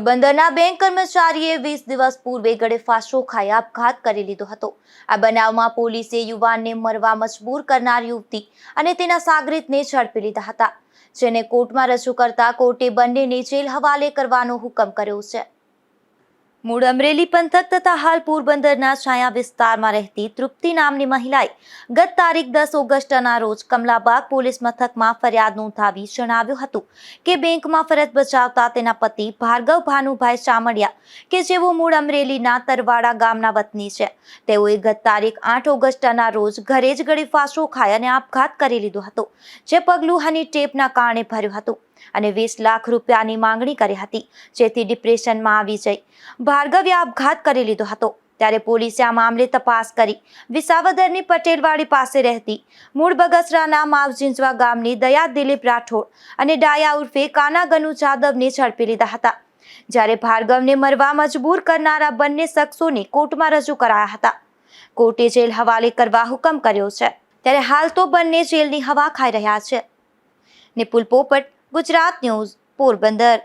પોરબંદરના બેંક કર્મચારીએ વીસ દિવસ પૂર્વે ગળે ફાંસો ખાઈ આપઘાત કરી લીધો હતો. આ બનાવમાં પોલીસે યુવાનને મરવા મજબૂર કરનાર યુવતી અને તેના સાગરીતને ઝડપી લીધા હતા, જેને કોર્ટમાં રજૂ કરતા કોર્ટે બંનેને જેલ હવાલે કરવાનો હુકમ કર્યો છે. મૂળ અમરેલી પંથક તથા હાલ પોરબંદરના છાયા વિસ્તારમાં રહેતી તૃપ્તિ નામની મહિલાએ ગત તારીખ દસ ઓગસ્ટના રોજ કમલાબાગ પોલીસ મથકમાં ફરિયાદ નોંધાવી જણાવ્યું હતું કે બેંકમાં ફરજ બજાવતા તેના પતિ ભાર્ગવ ભાનુભાઈ ચામડિયા, કે જેઓ મૂળ અમરેલીના તરવાડા ગામના વતની છે. તેઓએ ગત તારીખ આઠ ઓગસ્ટના રોજ ઘરે જ ગળી ફાંસો ખાઈ અને આપઘાત કરી લીધો હતો, જે પગલું હની ટેપના કારણે ભર્યું હતું અને વીસ લાખ રૂપિયાની માંગણી કરી હતી, જેથી ડિપ્રેશનમાં આવી જઈ. ભાર્ગવે આપઘાત કરી લીધો હતો. ત્યારે પોલીસે આ મામલે તપાસ કરી. વિસાવદરની પટેલવાડી પાસે રહેતી મૂળ બગસરાના માવજીંજવા ગામની દયા દિલીપ રાઠોડ અને ડાયા ઉર્ફે કાના ગનુ જાદવને ઝડપી લીધા હતા. જ્યારે ભાર્ગવને મરવા મજબૂર કરનારા બંને શખ્સોને કોર્ટમાં રજૂ કરાયા હતા. કોર્ટે જેલ હવાલે કરવા હુકમ કર્યો છે. ત્યારે હાલ તો બંને જેલની હવા ખાઈ રહ્યા છે. નિપુલ પોપટ, ગુજરાત ન્યૂઝ, પોરબંદર.